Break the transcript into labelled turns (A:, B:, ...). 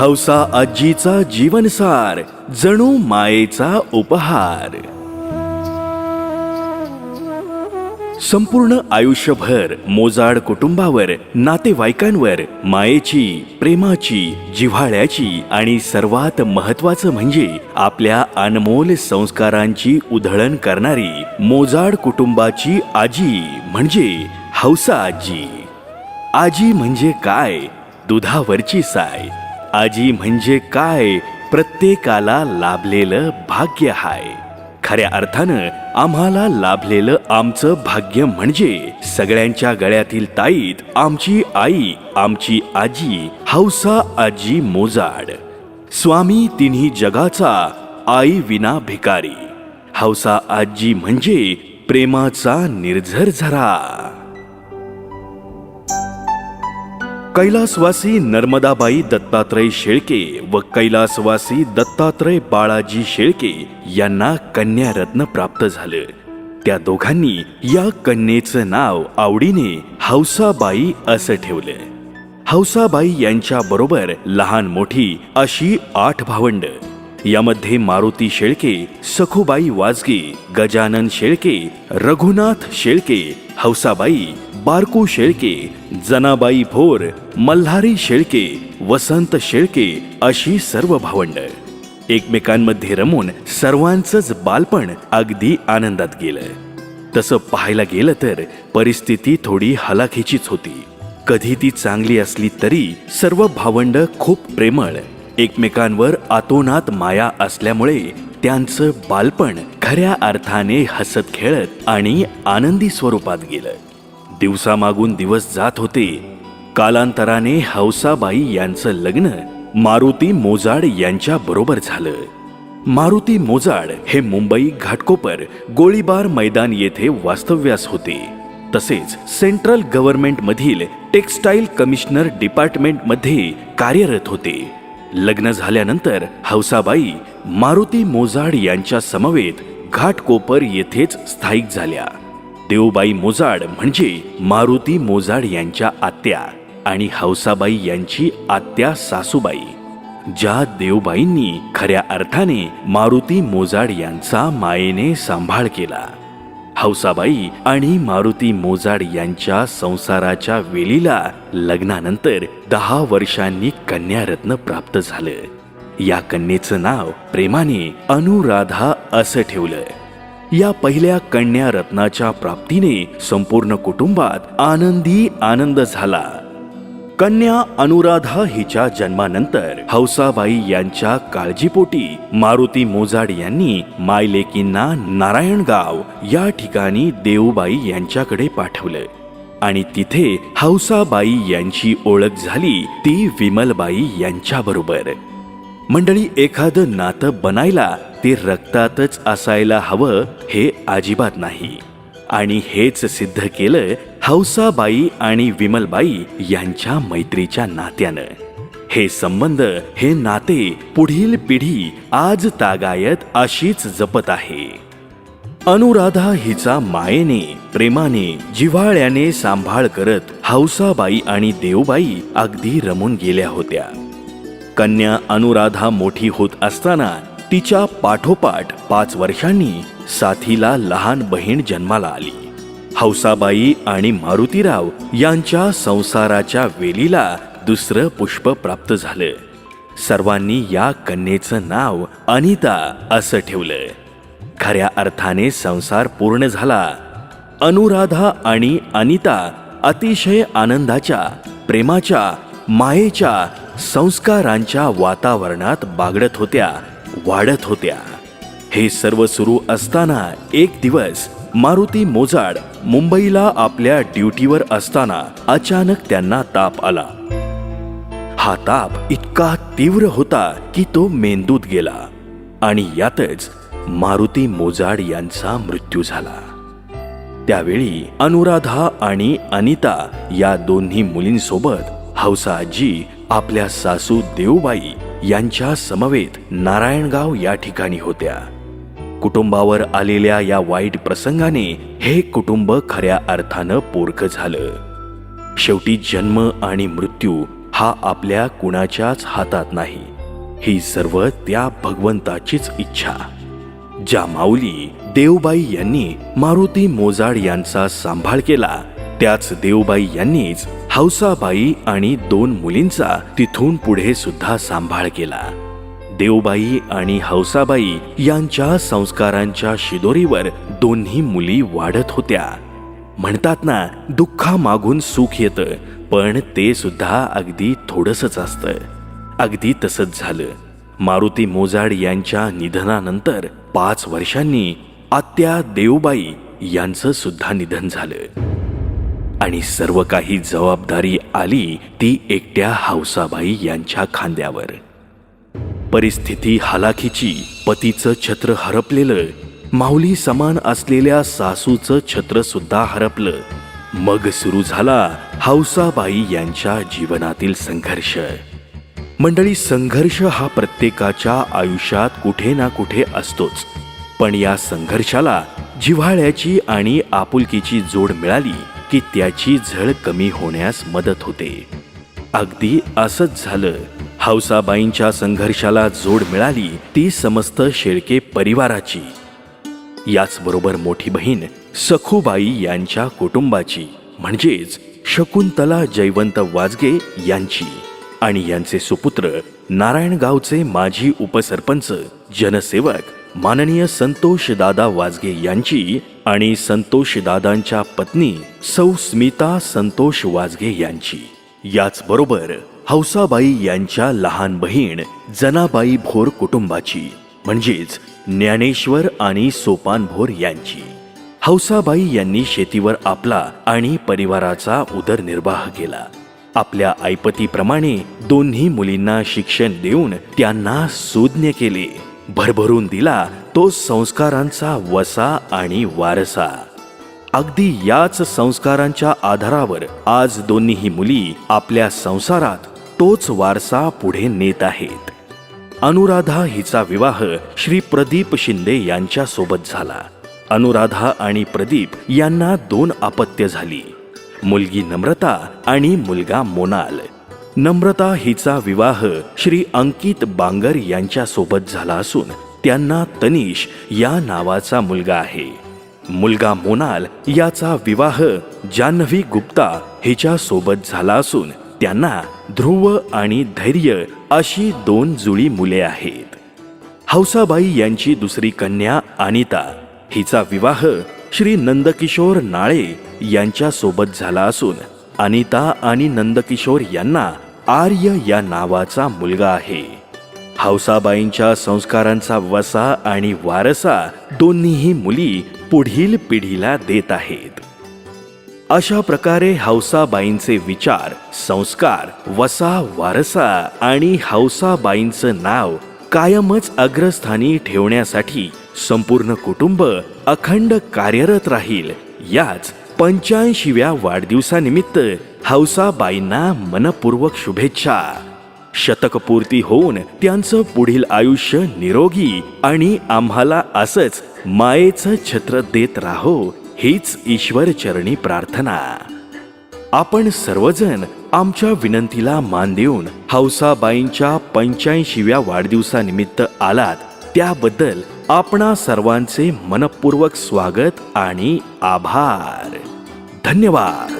A: हौसा आजीचा जीवनसार जणू मायेचा उपहार. संपूर्ण आयुष्यभर मोजाड कुटुंबावर नातेवाईकांवर मायेची प्रेमाची जिव्हाळ्याची आणि सर्वात महत्वाचं म्हणजे आपल्या अनमोल संस्कारांची उधळण करणारी मोजाड कुटुंबाची आजी म्हणजे हौसा आजी. आजी म्हणजे काय? दुधावरची साय. आजी म्हणजे काय? प्रत्येकाला लाभलेलं भाग्य हाय. खऱ्या अर्थानं आम्हाला लाभलेलं आमचं भाग्य म्हणजे सगळ्यांच्या गळ्यातील ताईत आमची आई आमची आजी हौसा आजी मोजाड. स्वामी तिन्ही जगाचा आई विना भिकारी. हौसा आजी म्हणजे प्रेमाचा निर्झर कैलासवासी नर्मदाबाई दत्तात्रय शेळके व कैलासवासी दत्तात्रय बाळाजी शेळके यांना कन्यारत्न प्राप्त झालं. त्या दोघांनी या कन्येचं नाव आवडीने हौसाबाई असं ठेवलं. हौसाबाई यांच्या बरोबर लहान मोठी अशी आठ भावंड. यामध्ये मारुती शेळके सखुबाई वाजगे गजानन शेळके रघुनाथ शेळके हौसाबाई बारकू शेळके जनाबाई भोर मल्हारी शेळके वसंत शेळके अशी सर्व भावंड. एकमेकांमध्ये रमून सर्वांचंच बालपण अगदी आनंदात गेलं. तसं पाहायला गेलं तर परिस्थिती थोडी हलाखीचीच होती. कधी ती चांगली असली तरी सर्व भावंड खूप प्रेमळ. एकमेकांवर आतोनात माया असल्यामुळे त्यांचं बालपण खऱ्या अर्थाने हसत खेळत आणि आनंदी स्वरूपात गेलं. दिवसामागून दिवस जात होते. कालांतराने हौसाबाई यांचं लग्न मारुती मोजाड यांच्या बरोबर झालं. मारुती मोजाड हे मुंबई घाटकोपर गोळीबार मैदान येथे वास्तव्यास होते. तसेच सेंट्रल गव्हर्नमेंट मधील टेक्स्टाईल कमिशनर डिपार्टमेंटमध्ये कार्यरत होते. लग्न झाल्यानंतर हौसाबाई मारुती मोजाड यांच्या समवेत घाटकोपर येथेच स्थायिक झाल्या. देवबाई मोजाड म्हणजे मारुती मोजाड यांच्या आत्या आणि हौसाबाई यांची आत्या सासूबाई ज्या देवबाईंनी खऱ्या अर्थाने मारुती मोजाड यांचा मायेने सांभाळ केला. हौसाबाई आणि मारुती मोजाड यांच्या संसाराच्या वेलीला लग्नानंतर दहा वर्षांनी कन्यारत्न प्राप्त झालं. या कन्येचं नाव प्रेमाने अनुराधा असं ठेवलं. या पहिल्या कन्या रत्नाच्या प्राप्तीने संपूर्ण कुटुंबात आनंदी आनंद झाला. कन्या अनुराधा हिच्या जन्मानंतर हौसाबाई यांच्या काळजीपोटी मारुती मोजाड यांनी मायलेकींना नारायणगाव या ठिकाणी देऊबाई यांच्याकडे पाठवलं. आणि तिथे हौसाबाई यांची ओळख झाली ती विमलबाई यांच्याबरोबर. मंडळी एखादं नातं बनायला ते रक्तातच असायला हवं हे अजिबात नाही. आणि हेच सिद्ध केलं हौसाबाई आणि विमलबाई यांच्या मैत्रीच्या नात्यानं. हे संबंध हे नाते पुढील पिढी आज तागायत अशीच जपत आहे. अनुराधा हिचा मायेने प्रेमाने जिव्हाळ्याने सांभाळ करत हौसाबाई आणि देवबाई अगदी रमून गेल्या होत्या. कन्या अनुराधा मोठी होत असताना तिच्या पाठोपाठ पाच वर्षांनी साथीला लहान बहीण जन्माला आली. हौसाबाई आणि मारुतीराव यांच्या संसाराच्या वेलीला दुसरं पुष्प प्राप्त झालं. सर्वांनी या कन्येचं नाव अनिता असं ठेवलं. खऱ्या अर्थाने संसार पूर्ण झाला. अनुराधा आणि अनिता अतिशय आनंदाच्या प्रेमाच्या मायेच्या संस्कारांच्या वातावरणात बागडत होत्या. वाढत होत्या. हे सर्व सुरू असताना एक दिवस मारुती मोजाड मुंबईला आपल्या ड्युटीवर असताना अचानक त्यांना ताप आला. हा ताप इतका तीव्र होता की तो मेंदूत गेला आणि यातच मारुती मोजाड यांचा मृत्यू झाला. त्यावेळी अनुराधा आणि अनिता या दोन्ही मुलींसोबत हौसा आजी आपल्या सासू देवबाई यांच्या समवेत नारायणगाव या ठिकाणी होत्या. कुटुंबावर आलेल्या या वाईट प्रसंगाने हे कुटुंब खऱ्या अर्थानं पोरक झालं. शेवटी जन्म आणि मृत्यू हा आपल्या कुणाच्याच हातात नाही. ही सर्व त्या भगवंताचीच इच्छा. ज्या माऊली देवबाई यांनी मारुती मोजाड यांचा सांभाळ केला त्याच देवबाई यांनीच हौसाबाई आणि दोन मुलींचा तिथून पुढे सुद्धा सांभाळ केला. देवबाई आणि हौसाबाई यांच्या संस्कारांच्या शिदोरीवर दोन्ही मुली वाढत होत्या. म्हणतात ना दुःखा मागून सुख येतं पण ते सुद्धा अगदी थोडंसंच असतं. अगदी तसंच झालं. मारुती मोजाड यांच्या निधनानंतर पाच वर्षांनी आत्या देवबाई यांचं सुद्धा निधन झालं. आणि सर्व काही जबाबदारी आली ती एकट्या हौसाबाई यांच्या खांद्यावर. परिस्थिती हालाखीची पतीचं छत्र हरपलेलं माऊली समान असलेल्या सासूचं छत्र सुद्धा हरपलं. मग सुरू झाला हौसाबाई यांच्या जीवनातील संघर्ष. मंडळी संघर्ष हा प्रत्येकाच्या आयुष्यात कुठे ना कुठे असतोच. पण या संघर्षाला जिव्हाळ्याची आणि आपुलकीची जोड मिळाली की त्याची झळ कमी होण्यास मदत होते. अगदी असंच झालं. हौसाबाईंच्या संघर्षाला जोड मिळाली ती समस्त शेळके परिवाराची. याचबरोबर मोठी बहीण सखूबाई यांच्या कुटुंबाची म्हणजेच शकुंतला जयवंत वाजगे यांची आणि यांचे सुपुत्र नारायणगावचे माजी उपसरपंच जनसेवक माननीय संतोषदादा वाजगे यांची आणि संतोषदादांच्या पत्नी सौ स्मिता संतोष वाजगे यांची. याचबरोबर हौसाबाई यांच्या लहान बहीण जनाबाई भोर कुटुंबाची म्हणजेच ज्ञानेश्वर आणि सोपान भोर यांची. हौसाबाई यांनी शेतीवर आपला आणि परिवाराचा उदरनिर्वाह केला. आपल्या आईपतीप्रमाणे दोन्ही मुलींना शिक्षण देऊन त्यांना सुज्ञ केले. भरभरून दिला तो संस्कारांचा वसा आणि वारसा. अगदी याच संस्कारांच्या आधारावर आज दोन्हीही मुली आपल्या संसारात तोच वारसा पुढे नेत आहेत. अनुराधा हिचा विवाह श्री प्रदीप शिंदे यांच्या सोबत झाला. अनुराधा आणि प्रदीप यांना दोन अपत्य झाली. मुलगी नम्रता आणि मुलगा मोनाल. नम्रता हिचा विवाह श्री अंकित बांगर यांच्यासोबत झाला असून त्यांना तनिष या नावाचा मुलगा आहे. मुलगा मोनाल याचा विवाह जान्हवी गुप्ता हिच्यासोबत झाला असून त्यांना ध्रुव आणि धैर्य अशी दोन जुळी मुले आहेत. हौसाबाई यांची दुसरी कन्या अनिता हिचा विवाह श्री नंदकिशोर नाळे यांच्यासोबत झाला असून अनिता आणि नंदकिशोर यांना आर्य या नावाचा मुलगा आहे. हौसाबाईंच्या संस्कारांचा वसा आणि वारसा दोन्हीही मुली पुढील पिढीला देत आहेत. अशा प्रकारे हौसाबाईंचे विचार संस्कार वसा वारसा आणि हौसाबाईंचं नाव कायमच अग्रस्थानी ठेवण्यासाठी संपूर्ण कुटुंब अखंड कार्यरत राहील याच पंच्याऐंशीव्या वाढदिवसानिमित्त हौसाबाईंना मनपूर्वक शुभेच्छा. शतकपूर्ती होऊन त्यांचं पुढील आयुष्य निरोगी आणि आम्हाला असंच मायेचं छत्र देत राहो हीच ईश्वर चरणी प्रार्थना. आपण सर्वजण आमच्या विनंतीला मान देऊन हौसाबाईंच्या पंच्याऐंशीव्या वाढदिवसानिमित्त आलात त्याबद्दल आपणा सर्वांचे मनपूर्वक स्वागत आणि आभार. धन्यवाद